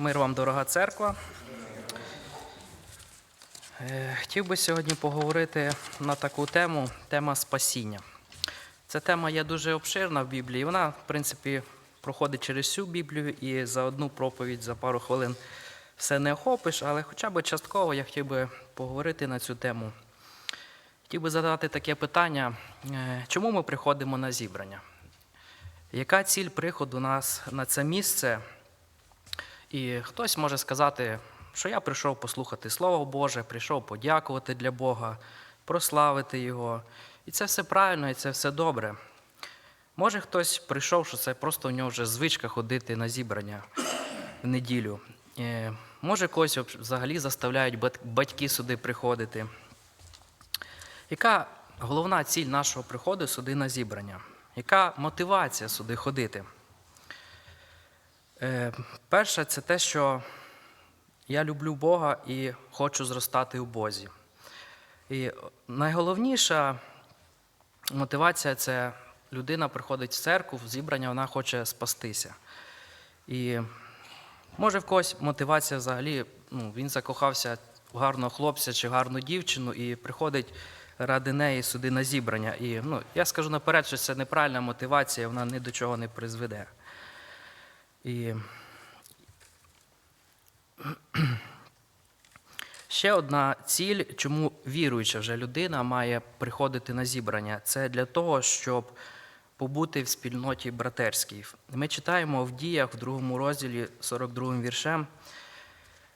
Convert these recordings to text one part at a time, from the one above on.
Мир вам, дорога церква. Е, Хотів би сьогодні поговорити на таку тему тема спасіння. Ця тема є дуже обширна в Біблії. Вона, в принципі, проходить через всю Біблію і за одну проповідь, за пару хвилин все не охопиш, але хоча б частково я хотів би поговорити на цю тему. Хотів би задати таке питання: е, чому ми приходимо на зібрання? Яка ціль приходу нас на це місце? І хтось може сказати, що я прийшов послухати Слово Боже, прийшов подякувати для Бога, прославити Його. І це все правильно, і це все добре. Може, хтось прийшов, що це просто у нього вже звичка ходити на зібрання в неділю. Е, Може, когось взагалі заставляють батьки сюди приходити. Яка головна ціль нашого приходу сюди на зібрання? Яка мотивація сюди ходити? Е, Перше, це те, що я люблю Бога і хочу зростати у Бозі. І найголовніша мотивація це людина приходить в церкву, в зібрання, вона хоче спастися. І може в когось мотивація взагалі, ну, він закохався в гарного хлопця чи гарну дівчину і приходить ради неї сюди на зібрання. І ну, я скажу наперед, що це неправильна мотивація, вона ні до чого не призведе. І ще одна ціль, чому віруюча вже людина має приходити на зібрання, це для того, щоб побути в спільноті братерській. Ми читаємо в діях в другому розділі 42 віршем.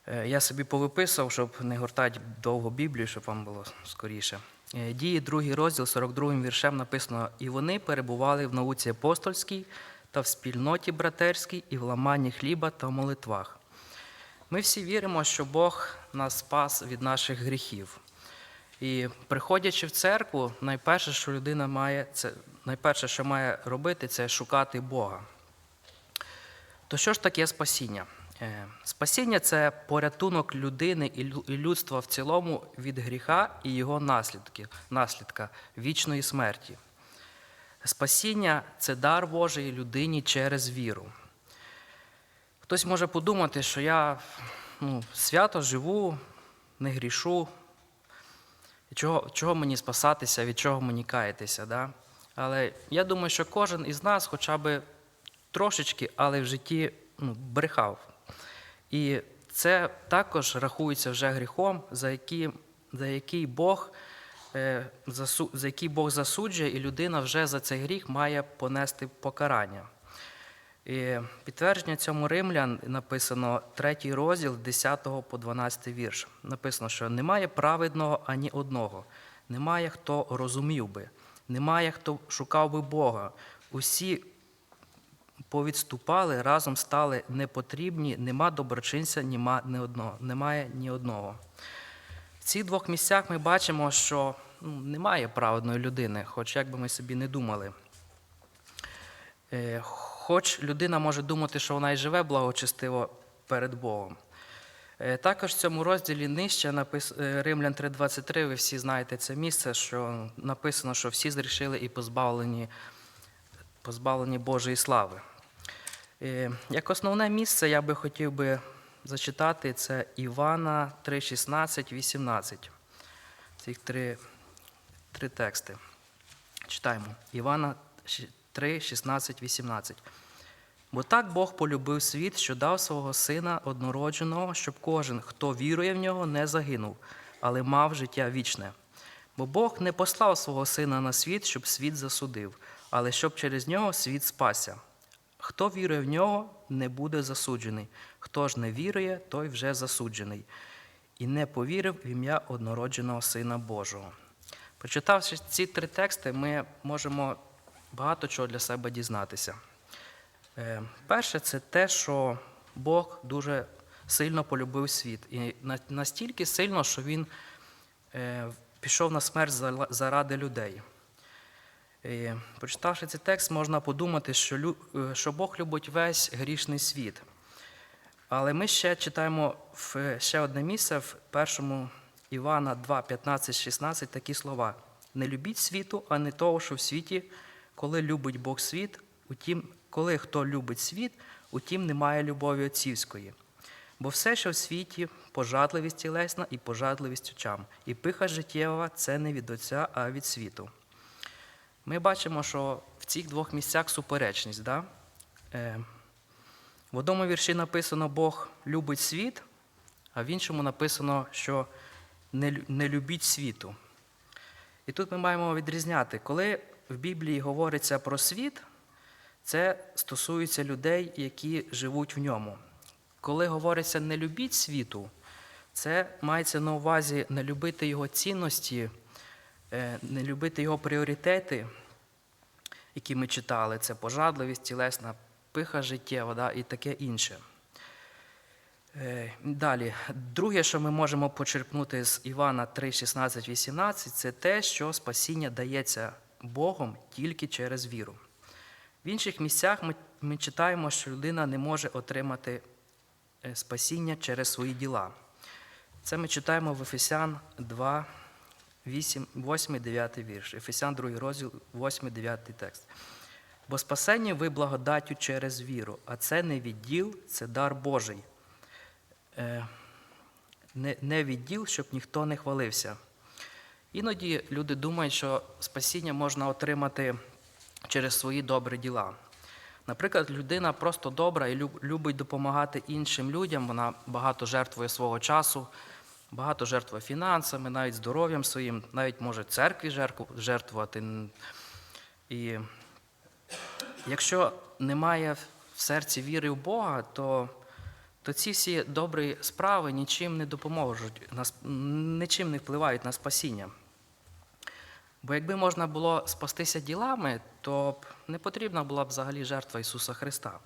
Е, Я собі повиписав, щоб не гортати довго Біблію, щоб вам було скоріше. Е, Дії, другий розділ, 42 віршем написано: І вони перебували в науці апостольській та в спільноті братерській, і в ламанні хліба та молитвах. Ми всі віримо, що Бог нас спас від наших гріхів. І приходячи в церкву, найперше, що людина має, це найперше, що має робити, це шукати Бога. То що ж таке спасіння? Е, Спасіння це порятунок людини і людства в цілому від гріха і його наслідки, наслідка вічної смерті. Спасіння це дар Божий людині через віру. Хтось може подумати, що я ну, свято живу, не грішу. Чого, чого мені спасатися, від чого мені каятися? Да? Але я думаю, що кожен із нас хоча б трошечки, але в житті ну, брехав. І це також рахується вже гріхом, за який, за який Бог. Е, За який Бог засуджує, і людина вже за цей гріх має понести покарання. І підтвердження цьому римлян написано 3 розділ 10 по 12 вірш. Написано, що немає праведного ані одного, немає хто розумів би, немає хто шукав би Бога. Усі повідступали, разом стали непотрібні, нема доброчинця, нема ні одного, немає ні одного. Цих двох місцях ми бачимо, що ну, немає праведної людини, хоч як би ми собі не думали. Е, Хоч людина може думати, що вона і живе благочестиво перед Богом. Е, Також в цьому розділі нижче напис... е, Римлян 3.23, ви всі знаєте це місце, що написано, що всі зрішили і позбавлені, позбавлені Божої слави. Як основне місце я би хотів би зачитати, це Івана 3.16, 18. Цих три, три тексти. Читаємо. Івана 3, 16, 18. Бо так Бог полюбив світ, що дав свого Сина однородженого, щоб кожен, хто вірує в нього, не загинув, але мав життя вічне. Бо Бог не послав свого Сина на світ, щоб світ засудив, але щоб через нього світ спасся. Хто вірує в нього, не буде засуджений. Хто ж не вірує, той вже засуджений. І не повірив в ім'я однородженого Сина Божого. Прочитавши ці три тексти, ми можемо багато чого для себе дізнатися. Е, Перше, це те, що Бог дуже сильно полюбив світ. І настільки сильно, що Він е, пішов на смерть заради людей. І, прочитавши цей текст, можна подумати, що, е, що Бог любить весь грішний світ. Але ми ще читаємо в е, ще одне місце в першому Івана 2, 15, 16 такі слова: Не любіть світу, а не того, що в світі, коли любить Бог світ, утім, коли хто любить світ, утім немає любові отцівської. Бо все, що в світі, пожадливість тілесна і пожадливість очам, і пиха життєва це не від Отця, а від світу. Ми бачимо, що в цих двох місцях суперечність. Да? Е, в одному вірші написано Бог любить світ, а в іншому написано, що не, любіть світу. І тут ми маємо відрізняти, коли в Біблії говориться про світ, це стосується людей, які живуть в ньому. Коли говориться не любіть світу, це мається на увазі не любити його цінності, не любити його пріоритети, які ми читали, це пожадливість, тілесна пиха життєва да, і таке інше. Е, Далі, друге, що ми можемо почерпнути з Івана 3, 16, 18, це те, що спасіння дається Богом тільки через віру. В інших місцях ми, ми читаємо, що людина не може отримати е, спасіння через свої діла. Це ми читаємо в Ефесян 2, 8, 8 9 вірш. Ефесян 2 розділ, 8, 9 текст. Бо спасення ви благодаттю через віру, а це не відділ, це дар Божий. Е, Не, не відділ, щоб ніхто не хвалився. Іноді люди думають, що спасіння можна отримати через свої добрі діла. Наприклад, людина просто добра і любить допомагати іншим людям, вона багато жертвує свого часу, багато жертвує фінансами, навіть здоров'ям своїм, навіть може церкві жертвувати. І якщо немає в серці віри в Бога, то, то ці всі добрі справи нічим не допоможуть, нічим не впливають на спасіння. Бо якби можна було спастися ділами, то не потрібна була б взагалі жертва Ісуса Христа.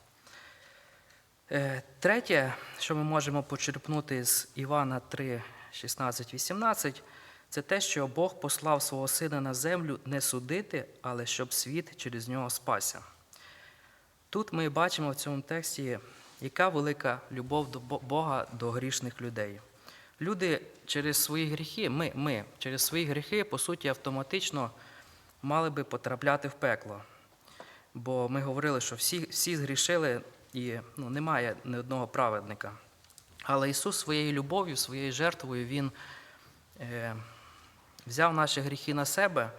Е, Третє, що ми можемо почерпнути з Івана 3, 16, 18, це те, що Бог послав свого Сина на землю не судити, але щоб світ через нього спасся. Тут ми бачимо в цьому тексті, яка велика любов до Бога до грішних людей. Люди через свої гріхи, ми, ми через свої гріхи, по суті, автоматично мали би потрапляти в пекло. Бо ми говорили, що всі, всі згрішили і ну, немає ні одного праведника. Але Ісус своєю любов'ю, своєю жертвою, Він е, взяв наші гріхи на себе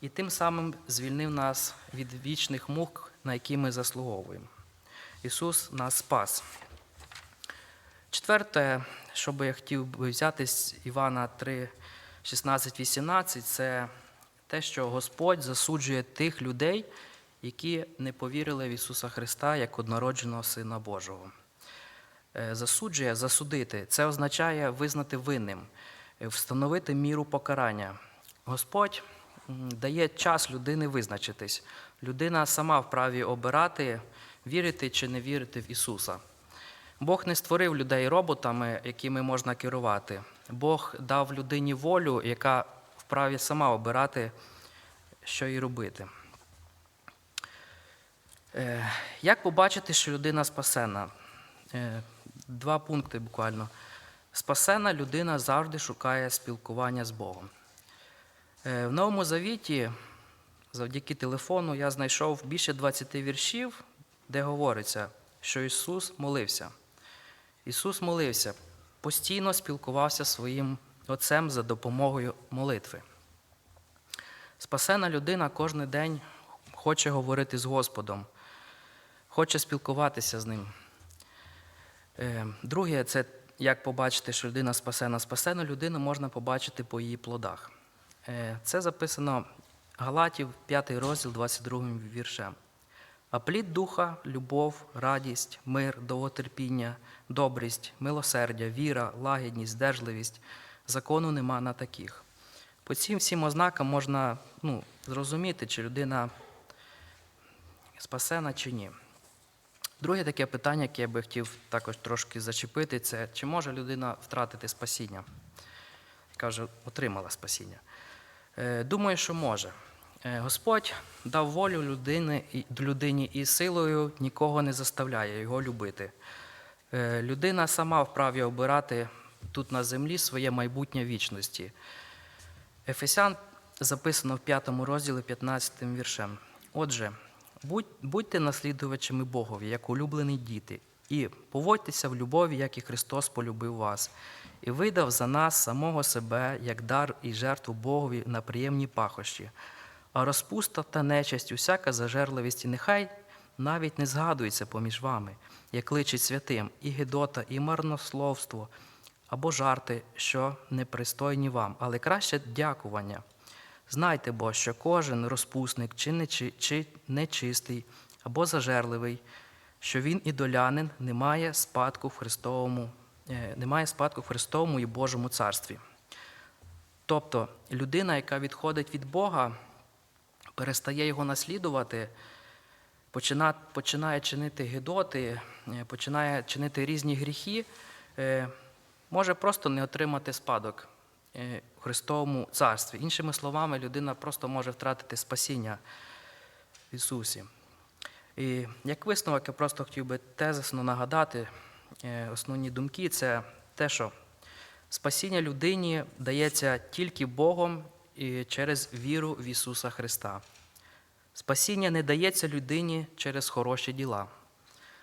і тим самим звільнив нас від вічних мук, на які ми заслуговуємо. Ісус нас спас. Четверте, що би я хотів би взяти з Івана 3, 16, 18, це те, що Господь засуджує тих людей, які не повірили в Ісуса Христа як однородженого Сина Божого. Е, Засуджує, засудити це означає визнати винним, е, встановити міру покарання. Господь дає час людини визначитись. Людина сама вправі обирати, вірити чи не вірити в Ісуса. Бог не створив людей роботами, якими можна керувати. Бог дав людині волю, яка вправі сама обирати, що їй робити. Е, Як побачити, що людина спасена? Два пункти буквально. Спасена людина завжди шукає спілкування з Богом. Е, В Новому Завіті, завдяки телефону, я знайшов більше 20 віршів, де говориться, що Ісус молився. Ісус молився, постійно спілкувався своїм Отцем за допомогою молитви. Спасена людина кожен день хоче говорити з Господом, хоче спілкуватися з ним. Е, Друге, це як побачити, що людина спасена. Спасену людину можна побачити по її плодах. Е, Це записано Галатів, 5 розділ, 22 віршем. А плід духа, любов, радість, мир, довготерпіння, добрість, милосердя, віра, лагідність, здержливість. Закону нема на таких. По цим всім ознакам можна ну, зрозуміти, чи людина спасена чи ні. Друге таке питання, яке я би хотів також трошки зачепити, це чи може людина втратити спасіння? Каже, отримала спасіння. Е, Думаю, що може. Е, Господь дав волю людини, людині і силою нікого не заставляє його любити. Е, Людина сама вправі обирати тут на землі своє майбутнє вічності. Ефесян записано в 5 розділі 15 віршем. Отже, будь, будьте наслідувачами Богові, як улюблені діти, І поводьтеся в любові, як і Христос полюбив вас, і видав за нас самого себе як дар і жертву Богові на приємні пахощі. А розпуста та нечисть, усяка зажерливість, і нехай навіть не згадується поміж вами, як личить святим, і гидота, і марнословство, або жарти, що непристойні вам, але краще дякування. Знайте бо, що кожен розпусник чи, нечи, чи нечистий або зажерливий, що він ідолянин, не має спадку в Христовому, е, не має спадку в Христовому і Божому царстві. Тобто людина, яка відходить від Бога, перестає його наслідувати, почина- починає чинити гидоти, е, починає чинити різні гріхи, е, може просто не отримати спадок Христовому царстві. Іншими словами, людина просто може втратити спасіння в Ісусі. І як висновок, я просто хотів би тезисно нагадати е, основні думки це те, що спасіння людині дається тільки Богом і через віру в Ісуса Христа. Спасіння не дається людині через хороші діла.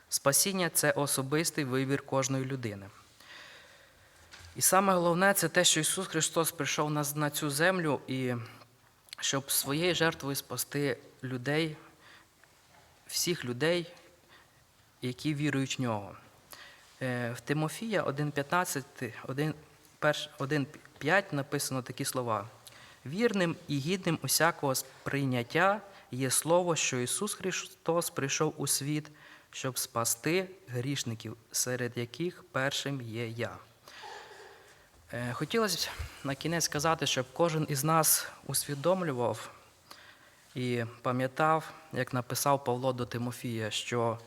Спасіння це особистий вибір кожної людини. І саме головне це те, що Ісус Христос прийшов на, цю землю, і щоб своєю жертвою спасти людей, всіх людей, які вірують в нього. Е, В Тимофія 1.15, 1, 1.5 написано такі слова. Вірним і гідним усякого сприйняття є слово, що Ісус Христос прийшов у світ, щоб спасти грішників, серед яких першим є я. Е, Хотілося б на кінець сказати, щоб кожен із нас усвідомлював і пам'ятав, як написав Павло до Тимофія, що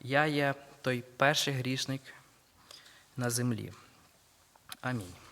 я є той перший грішник на землі. Амінь.